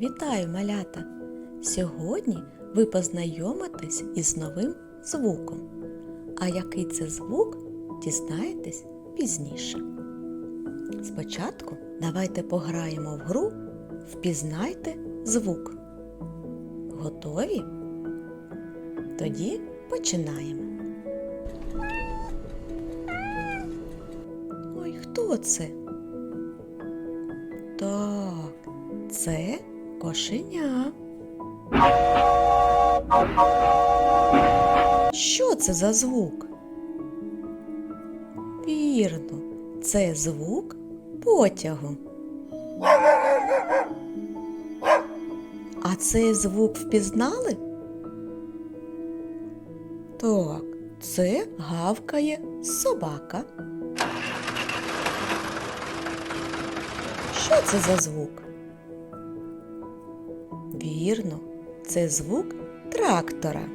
Вітаю, малята! Сьогодні ви познайомитесь із новим звуком. А який це звук, дізнаєтесь пізніше. Спочатку давайте пограємо в гру Впізнайте звук. Готові? Тоді починаємо. Ой, хто це? Так, це кошеня. Що це за звук? Вірно, це звук потягу. А цей звук впізнали? Так, це гавкає собака. Що це за звук? Вірно, це звук трактора.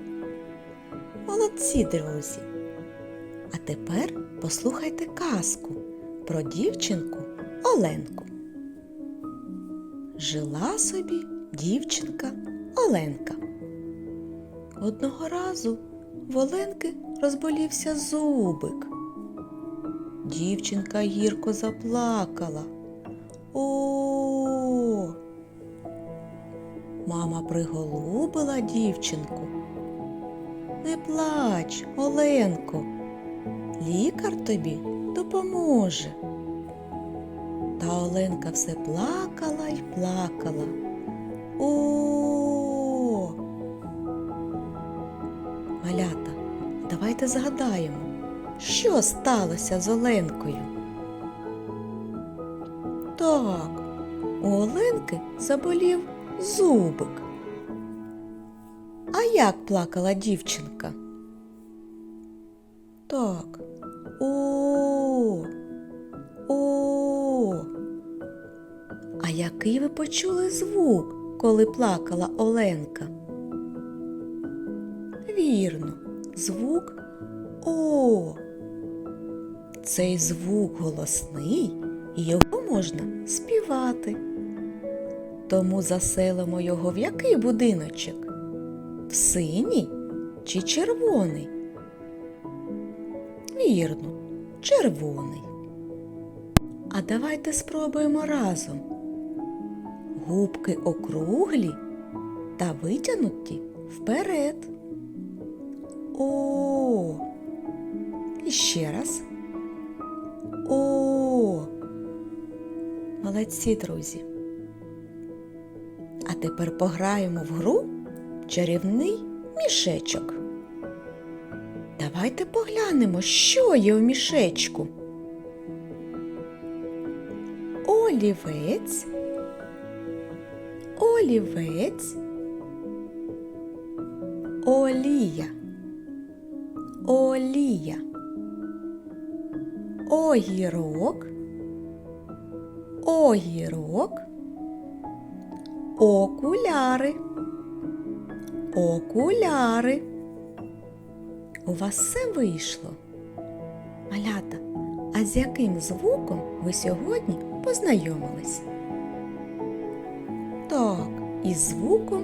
Молодці, друзі. А тепер послухайте казку про дівчинку Оленку. Жила собі дівчинка Оленка. Одного разу в Оленки розболівся зубик. Дівчинка гірко заплакала. О. Мама приголубила дівчинку. Не плач, Оленко. Лікар тобі допоможе. Та Оленка все плакала й плакала. О. Малята, давайте згадаємо, що сталося з Оленкою. Так, у Оленки заболів зубик. А як плакала дівчинка? Так. О. О. А який ви почули звук, коли плакала Оленка? Вірно, звук О. Цей звук голосний і його можна співати. Тому заселимо його в який будиночок? В синій чи червоний? Вірно, червоний. А давайте спробуємо разом. Губки округлі та витягнуті вперед. О. І ще раз. О. Молодці, друзі. Тепер пограємо в гру чарівний мішечок. Давайте поглянемо, що є в мішечку. Олівець, олівець, олія, олія, огірок, огірок, окуляри, окуляри. У вас все вийшло. Малята, а з яким звуком ви сьогодні познайомились? Так, із звуком